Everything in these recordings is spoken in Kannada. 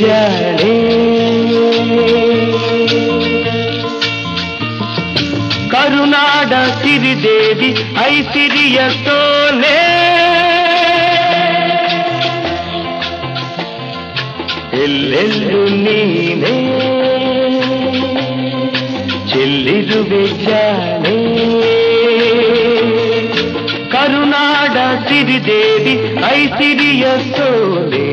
వచ్చాడే కరుణాడ సిరిదేవి ఐశ్వర్యతోలే ఎల్లెల్లు నీనే చెల్లిరు వెచ్చాడే కరుణాడ సిరిదేవి ఐశ్వర్యతోలే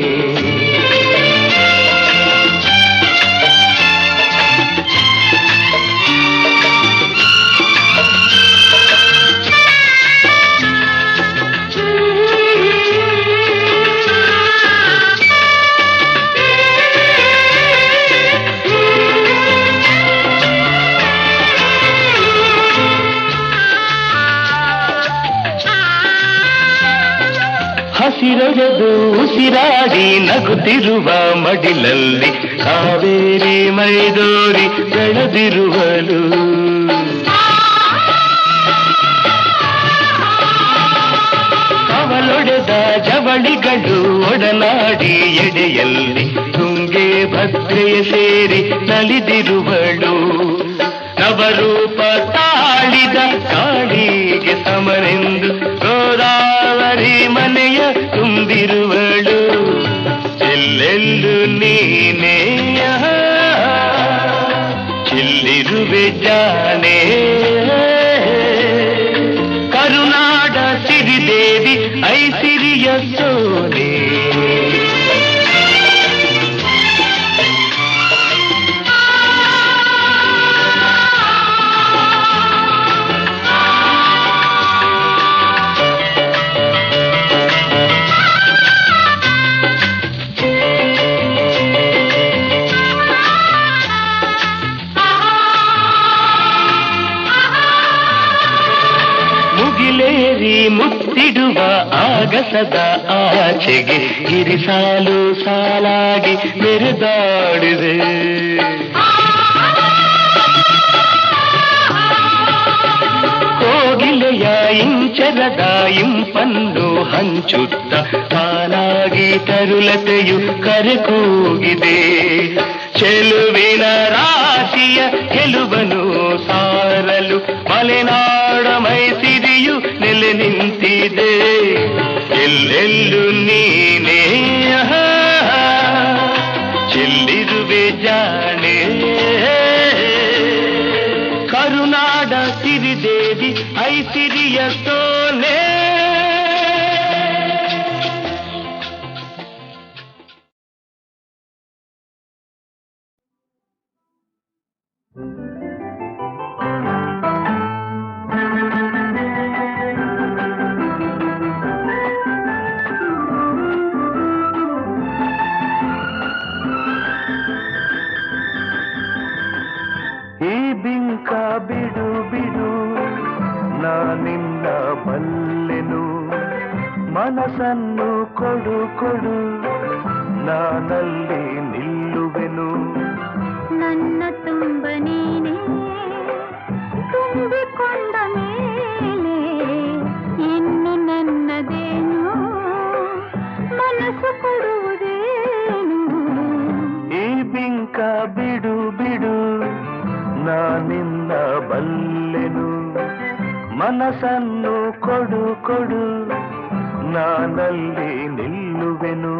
ಹಸಿರೊಡೆದು ಉಸಿರಾಡಿ ನಗುತ್ತಿರುವ ಮಡಿಲಲ್ಲಿ ಕಾವೇರಿ ಮೈದೋರಿ ಬೆಳೆದಿರುವಳು ಕವಲೊಡೆದ ಜವಳಿಗಳು ಒಡನಾಡಿ ಎಡೆಯಲ್ಲಿ ತುಂಗೆ ಭದ್ರೆಯ ಸೇರಿ ನಲಿದಿರುವಳು. ನವರೂಪ ತಾಳಿದ ಕಾಳಿಗೆ ಸಮನೆಂದು ಗೋದಾವರಿ ಮನೆಯ ತುಂಬಿರುವಳು ಎಲ್ಲೆಲ್ಲೂ ನೀನೇ ಚಿಲ್ಲಿರುವೆ ಜಾನೆ ಆಗಸದ ಆಚೆಗೆ ಗಿರಿಸಾಲು ಸಾಲಾಗಿ ಮೆರೆದಾಡಿದೆ ಕೋಗಿಲೆಯ ಇಂಚರದ ಇಂಪನ್ನು ಹಂಚುತ್ತ ತಾನಾಗಿ ತರುಲತೆಯು ಕರೆಕೂಗಿದೆ ಚೆಲುವಿನ ರಾಶಿಯ ಗೆಲುವನು చెల్లెల్లు నీనే చెల్లిరువే జానే. కరుణాడ సిరిదేవి ఐశ్వర్యతో ತುಂಬಿಕೊಂಡ ಮೇಲೆ ಇನ್ನು ನನ್ನದೇನು? ಮನಸ್ಸು ಕೊಡುವುದೇನು? ಈ ಬಿಂಕ ಬಿಡು ಬಿಡು ನಾ ನಿನ್ನ ಬಲ್ಲೆನು. ಮನಸ್ಸನ್ನು ಕೊಡು ಕೊಡು, ನಾನಲ್ಲಿ ನಿಲ್ಲುವೆನು.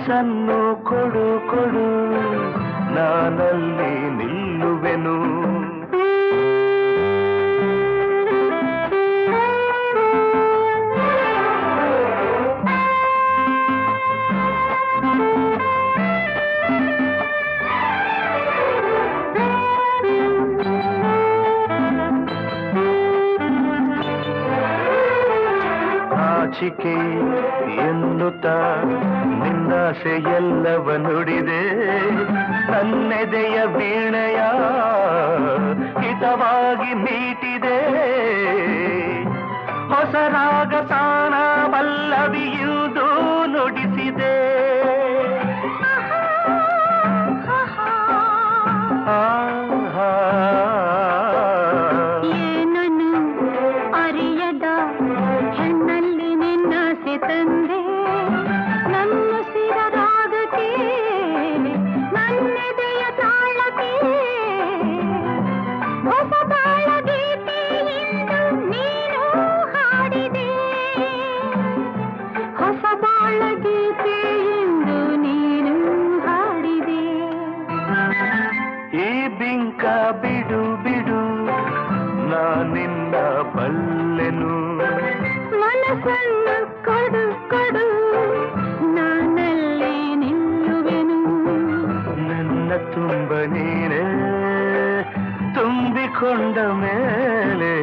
ಕನಸನ್ನು ಕೊಡು ಕೊಡು ನಾನಲ್ಲಿ തുമ്പ നീനെ തുമ്പിക്കൊണ്ട മേലേ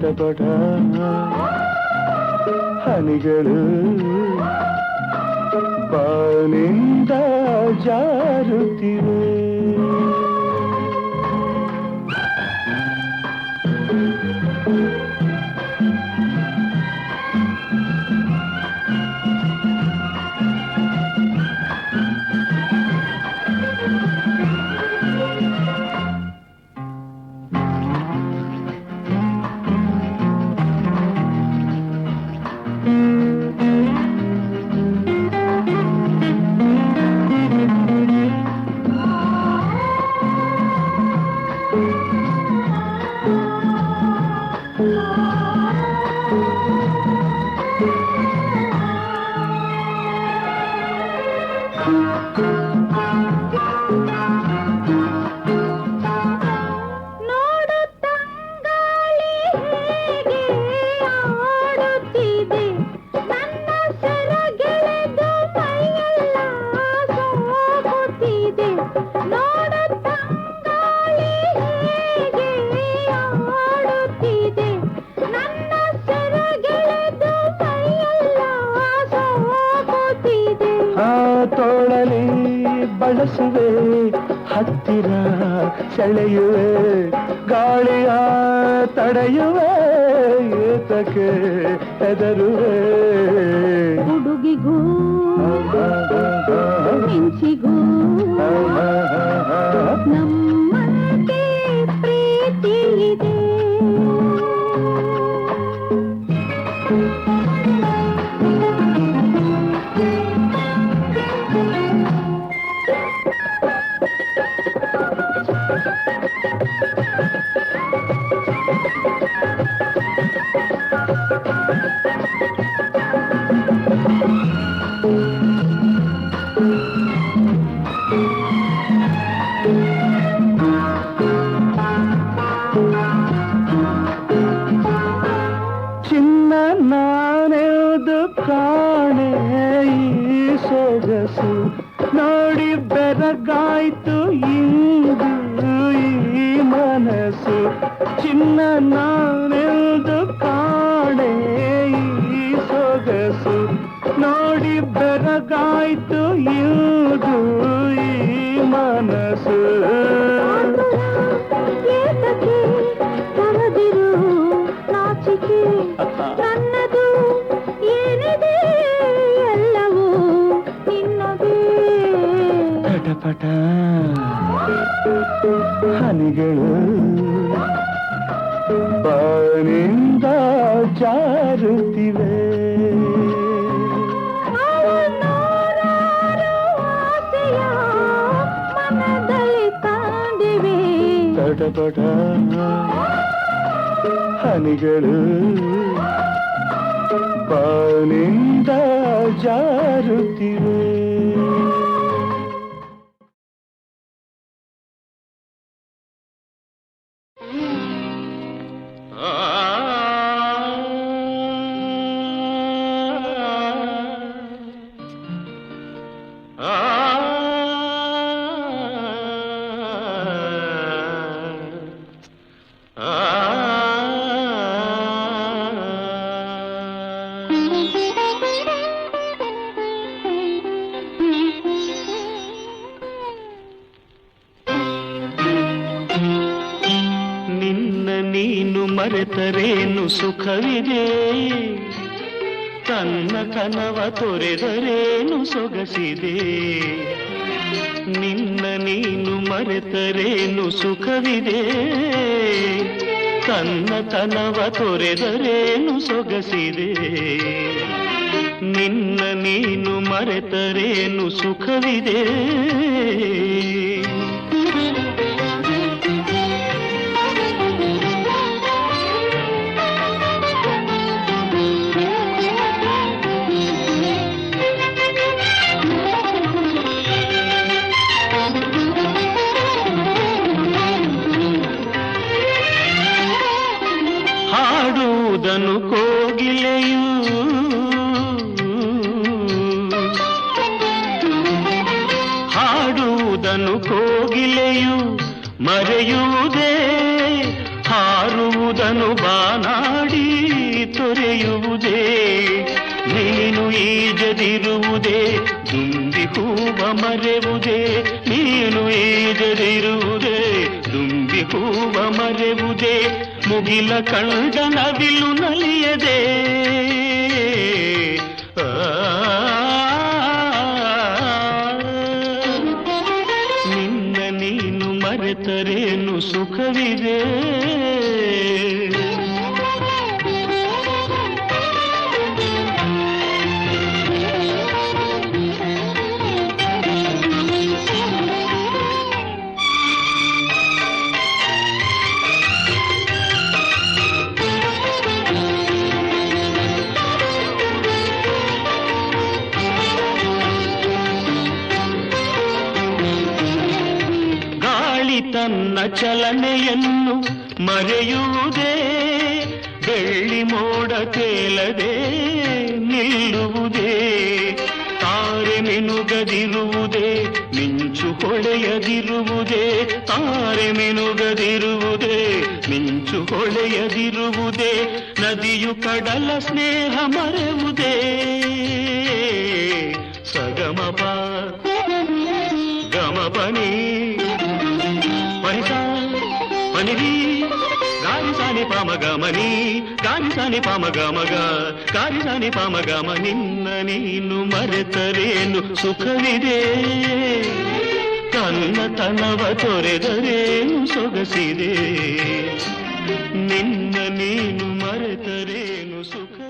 ಪಟ ಪಟ ಹನಿಗಳು ಬಾನಿಂದ ಜಾರುತ್ತಿವೆ. బెదరు ಬೆರಗಾಯ್ತು ಇದು ಈ ಮನಸ್ಸು. ನಾಚಿಕೆ. ನನ್ನದು ಏನಿದೆ ಎಲ್ಲವೂ ನಿನ್ನದೇ. ಪಟಪಟ ಹನಿಗಳು ಬಾನಿಂದ ಜಾರುತ್ತಿವೆ ಪಟಪಟ ಹನಿಗಳು ಪಾಲಿಂದ ಜಾರುತ್ತಿವೆ. ಸುಖವಿದೆ. ತನ್ನ ಕನವ ತೊರೆದರೇನು ಸೊಗಸಿದೆ. ನಿನ್ನ ನೀನು ಮರೆತರೇನು ಸುಖವಿದೆ. ತನ್ನ ತನವ ತೊರೆದರೇನು ಸೊಗಸಿದೆ. ನಿನ್ನ ನೀನು ಮರೆತರೇನು ಸುಖವಿದೆ. ತೊರೆಯುವುದೇ ನೀನು ಈಜದಿರುವುದೇ ದುಂಬಿ ಹೂವ ಮರೆವುದೇ ನೀನು ಈಜದಿರುವುದೇ ದುಂಬಿ ಹೂವ ಮರೆವುದೇ ಮುಗಿಲ ಕಂಡ ನವಿಲು ನಲಿಯದೆ ನಿನ್ನ ನೀನು ಮರೆತರೇನು ಸುಖವಿದೆ ತನ್ನ ಚಲನೆಯನ್ನು ಮರೆಯುವುದೇ, ಬೆಳ್ಳಿ ಮೋಡ ತೇಲದೆ ನಿಲ್ಲುವುದೇ, ತಾರೆ ಮಿನುಗದಿರುವುದೇ, ಮಿಂಚು ಹೊಳೆಯದಿರುವುದೇ, ತಾರೆ ಮಿನುಗದಿರುವುದೇ, ಮಿಂಚು ಹೊಳೆಯದಿರುವುದೇ, ನದಿಯು ಕಡಲ ಸ್ನೇಹ ಮರೆವುದೇ. ಸಗಮಪ ಗಮ గారిసాని పామగమని గారిసాని పామగమగ గారిసాని పామగమ నిన్న ನೀನು ಮರೆತರೇನು ಸುಖವಿದೆ ಕನ್ನ ತನವ ತೊರೆದರೇನು ಸೊಗಸಿದೆ ನಿನ್ನ ನೀನು ಮರೆತರೇನು ಸುಖವಿದೆ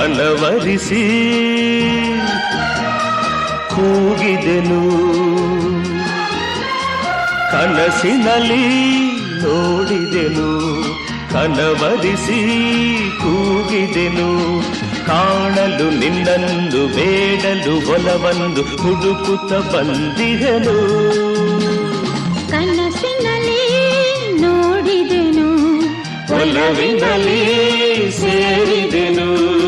ಕಲವರಿಸಿ ಕೂಗಿದೆನು. ಕನಸಿನಲ್ಲಿ ನೋಡಿದೆನು. ಕಲವರಿಸಿ ಕೂಗಿದೆನು. ಕಾಣಲು ನಿನ್ನನ್ನು ಬೇಡಲು ಒಲವನ್ನು ಹುಡುಕುತ್ತ ಬಂದಿಹನು. ಕನಸಿನಲ್ಲಿ ನೋಡಿದೆನು. ಒಲವಿನಲ್ಲಿ ಸೇರಿದೆನು.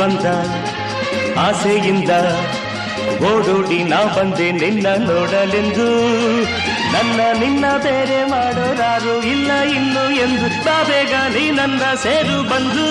ಬಂದ ಆಸೆಯಿಂದ ಓಡೋಡಿ ನಾ ಬಂದೆ ನಿನ್ನ ನೋಡಲೆಂದು. ನನ್ನ ನಿನ್ನ ಬೇರೆ ಮಾಡೋರಾರು ಇಲ್ಲ ಇನ್ನು ಎಂದು. ತಾಬೇಗ ನೀ ನನ್ನ ಸೇರು ಬಂದು.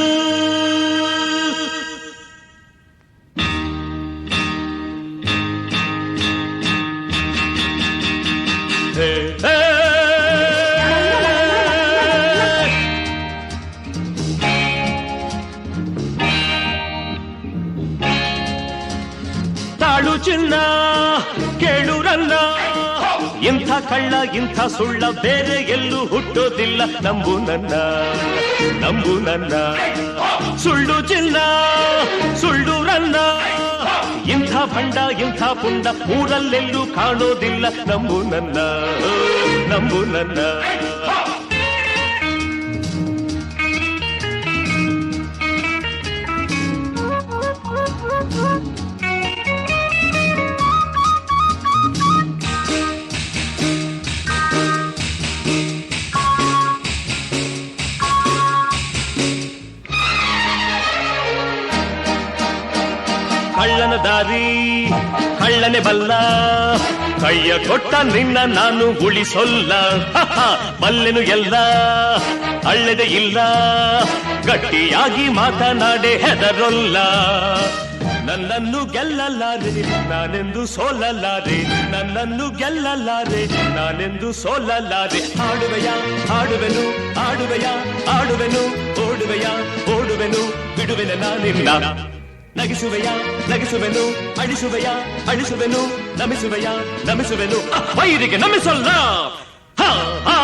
ಕಳ್ಳ ಇಂಥ ಸುಳ್ಳ ಬೇರೆ ಎಲ್ಲೂ ಹುಟ್ಟೋದಿಲ್ಲ. ನಂಬು ನನ್ನ ನಂಬು ನನ್ನ. ಸುಳ್ಳು ಚಿನ್ನ, ಸುಳ್ಳು ರನ್ನ. ಇಂಥ ಭಂಡ, ಇಂಥ ಪುಂಡ ಊರಲ್ಲೆಲ್ಲೂ ಕಾಣೋದಿಲ್ಲ. ನಂಬು ನನ್ನ ನಂಬು ನನ್ನ. ದಾರಿ. ಕಳ್ಳನೆ ಬಲ್ಲ. ಕೈಯ ಕೊಟ್ಟ ನಿನ್ನ ನಾನು ಉಳಿಸೊಲ್ಲ. ಬಲ್ಲೆನು ಎಲ್ಲ ಅಳ್ಳದೆ ಇಲ್ಲ. ಗಟ್ಟಿಯಾಗಿ ಮಾತನಾಡೆ ಹೆದರೊಲ್ಲ. ನನ್ನನ್ನು ಗೆಲ್ಲಲಾರೆ, ನಾನೆಂದು ಸೋಲಲಾರೆ. ನನ್ನನ್ನು ಗೆಲ್ಲಲಾರೆ, ನಾನೆಂದು ಸೋಲಲಾರೆ. ಆಡುವೆಯ, ಆಡುವೆನು ಆಡುವೆಯ, ಆಡುವೆನು. ಓಡುವೆಯ, ಓಡುವೆನು. ಬಿಡುವೆನ ನಾನಿನ್ನ ನಗಿಸುವೆಯ ನಗಿಸುವೆನು ಅಳಿಸುವೆಯ ಅಳಿಸುವೆನು ನಮಿಸುವೆಯ ನಮಿಸುವೆನು ಅಹ್, ವೈರಿಗೆ ನಮಿಸಲ್ಲ ಹ, ಆ.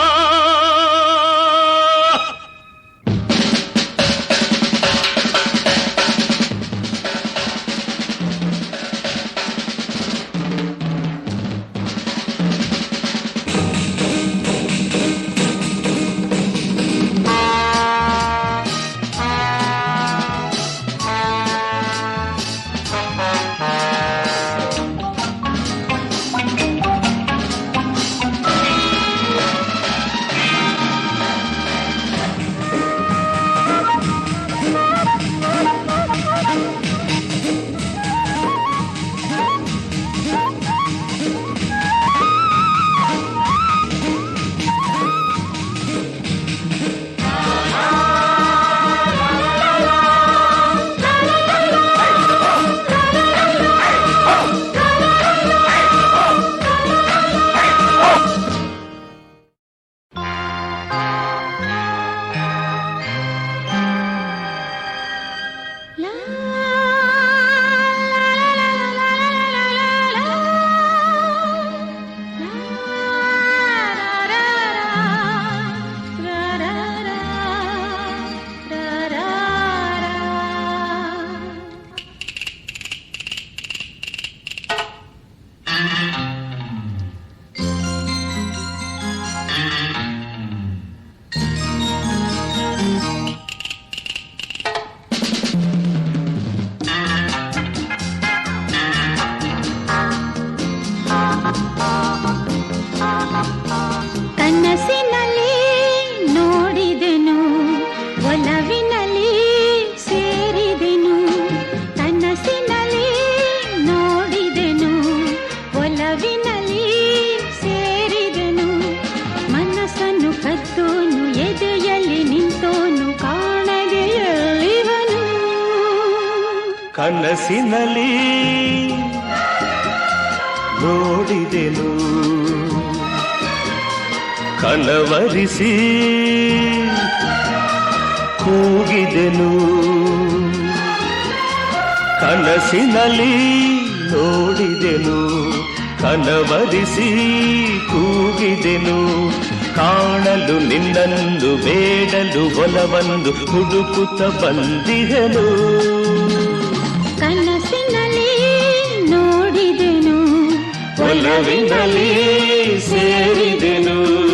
ಕನವರಿಸಿ ಕೂಗಿದೆನು. ಕನಸಿನಲ್ಲಿ ನೋಡಿದೆನು. ಕನವರಿಸಿ ಕೂಗಿದೆನು. ಕಾಣಲು ನಿನ್ನಂದು ಬೇಡಲು ಒಲವಂದು ಹುಡುಕುತ್ತ ಬಂದಿಹನು ಕನಸಿನಲ್ಲಿ ನೋಡಿದೆನು. ಒಲವಿನಲ್ಲಿ ಸೇರಿದೆನು.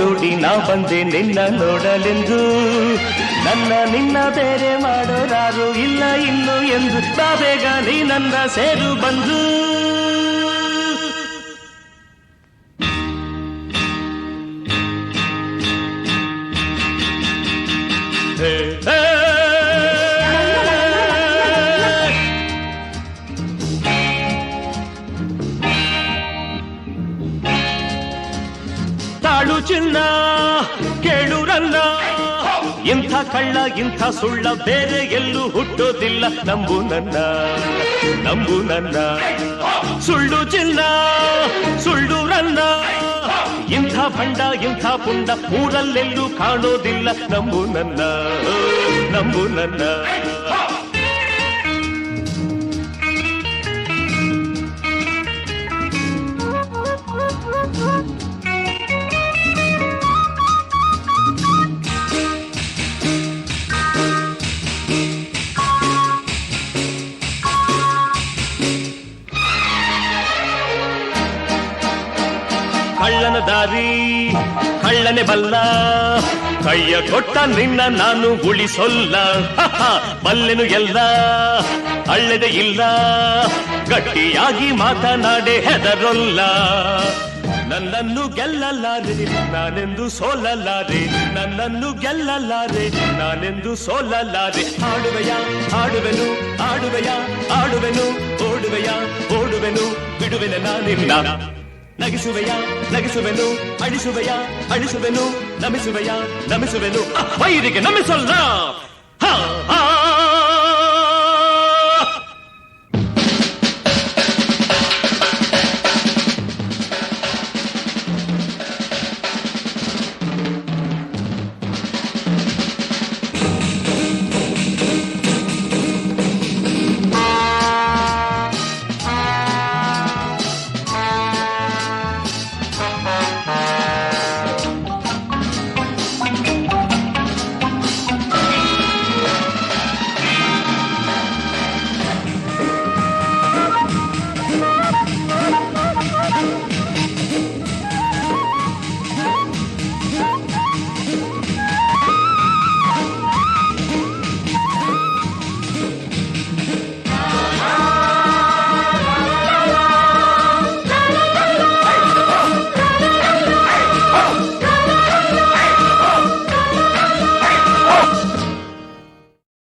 ಓಡೋಡಿ ನಾ ಬಂದೆ ನಿನ್ನ ನೋಡಲೆಂದು. ನನ್ನ ನಿನ್ನ ಬೇರೆ ಮಾಡೋರಾರು ಇಲ್ಲ ಇನ್ನು ಎಂದು. ಬೇಗ ನೀ ನನ್ನ ಸೇರು ಬಂದು. ಚಿನ್ನ ಕೇಳುರಲ್ಲ. ಇಂಥ ಕಳ್ಳ, ಇಂಥ ಸುಳ್ಳ ಬೇರೆ ಎಲ್ಲೂ ಹುಟ್ಟೋದಿಲ್ಲ. ನಂಬು ನನ್ನ ನಂಬು ನನ್ನ. ಸುಳ್ಳು ಚಿನ್ನ ಸುಳ್ಳು ರನ್ನ ಇಂಥ ಭಂಡ ಇಂಥ ಪುಂಡ ಊರಲ್ಲೆಲ್ಲೂ ಕಾಣೋದಿಲ್ಲ. ನಂಬು ನನ್ನ ನಂಬು ನನ್ನ. ಕಳ್ಳನ ದಾರಿ, ಕಳ್ಳನೆ ಬಲ್ಲ. ಕೈಯ ಕೊಟ್ಟ ನಿನ್ನ ನಾನು ಉಳಿಸೊಲ್ಲ. ಬಲ್ಲೆನು ಎಲ್ಲ ಅಳ್ಳೆದೆ ಇಲ್ಲ. ಗಟ್ಟಿಯಾಗಿ ಮಾತನಾಡೆ ಹೆದರೊಲ್ಲ. ನನ್ನನ್ನು ಗೆಲ್ಲಲಾರೆ, ನಾನೆಂದು ಸೋಲಲಾರೆ. ನನ್ನನ್ನು ಗೆಲ್ಲಲಾರೆ, ನಾನೆಂದು ಸೋಲಲಾರೆ. ಆಡುವೆಯ, ಆಡುವೆನು ಆಡುವೆಯ, ಆಡುವೆನು. ಓಡುವೆಯ, ಓಡುವೆನು. ಬಿಡುವೆನ ನಾನಿನ್ನ நகிசுவையா நகிசுவெனு அடிசுவையா அடிசுவெனு நமிசுவையா நமிசுவெனு வயிறுக்கு நமிசொல்லா